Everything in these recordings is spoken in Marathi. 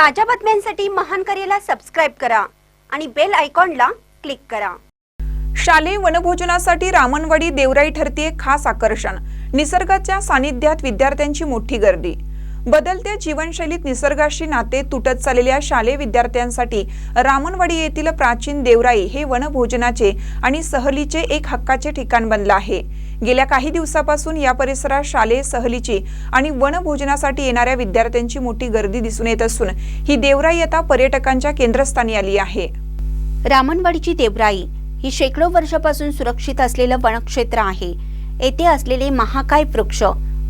ताज्या बातम्यांसाठी महान करेला सबस्क्राईब करा आणि बेल आयकॉनला क्लिक करा. शालेय वनभोजनासाठी रामनवाडी देवराई ठरते खास आकर्षण. निसर्गाच्या सानिध्यात विद्यार्थ्यांची मोठी गर्दी. बदलत्या जीवनशैलीत निसर्गाशी नाते तुटत चाललेल्या शालेय विद्यार्थ्यांसाठी रामनवाडी येथील प्राचीन देवराई हे वनभोजनाचे आणि सहलीचे एक हक्काचे ठिकाण बनलं आहे. गेल्या काही दिवसापासून या परिसरात शालेय सहलीची आणि वनभोजनासाठी येणाऱ्या विद्यार्थ्यांची मोठी गर्दी दिसून येत असून ही देवराई आता पर्यटकांच्या केंद्रस्थानी आली आहे. रामनवाडीची देवराई ही शेकडो वर्षापासून सुरक्षित असलेलं वनक्षेत्र आहे. येथे असलेले महाकाय वृक्ष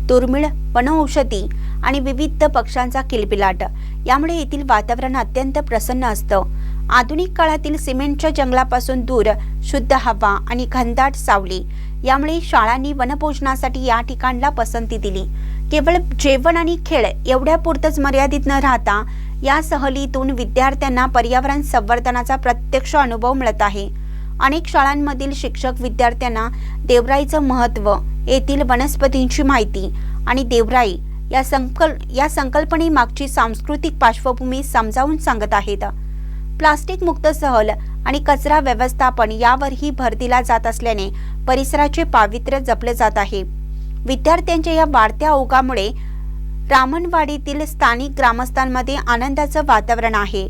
दुर्मिळ वनौषधी आणि विविध पक्षांचा किलबिलाट. यामुळे येथील वातावरण अत्यंत प्रसन्न असतं. आधुनिक काळातील सिमेंटच्या जंगलापासून दूर शुद्ध हवा आणि घनदाट सावली. यामुळे शाळांनी वनभोजनासाठी या ठिकाणला पसंती दिली. केवळ जेवण आणि खेळ एवढ्यापुरतंच मर्यादित न राहता या सहलीतून विद्यार्थ्यांना पर्यावरण संवर्धनाचा प्रत्यक्ष अनुभव मिळत आहे. अनेक शाळांमधील शिक्षक विद्यार्थ्यांना देवराईचं महत्त्व येथील वनस्पतींची माहिती आणि देवराई या संकल या संकल्पनेमागची सांस्कृतिक पार्श्वभूमी समजावून सांगत आहेत. प्लास्टिक मुक्त सहल आणि कचरा व्यवस्थापन यावरही भर दिला जात असल्याने परिसराचे पावित्र्य जपले जात आहे. विद्यार्थ्यांच्या या वाढत्या ओघामुळे रामणवाडीतील स्थानिक ग्रामस्थांमध्ये आनंदाचं वातावरण आहे.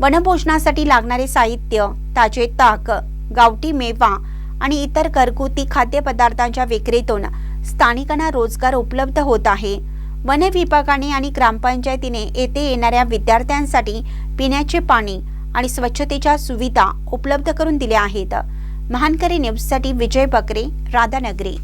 वनभोजनासाठी लागणारे साहित्य ताजे ताक गावठी मेवा आणि इतर घरगुती खाद्यपदार्थांच्या विक्रीतून स्थानिकांना रोजगार उपलब्ध होत आहे. वन विभागाने आणि ग्रामपंचायतीने येथे येणाऱ्या विद्यार्थ्यांसाठी पिण्याचे पाणी आणि स्वच्छतेच्या सुविधा उपलब्ध करून दिल्या आहेत. महानकरी न्यूजसाठी विजय बकरे राधानगरी.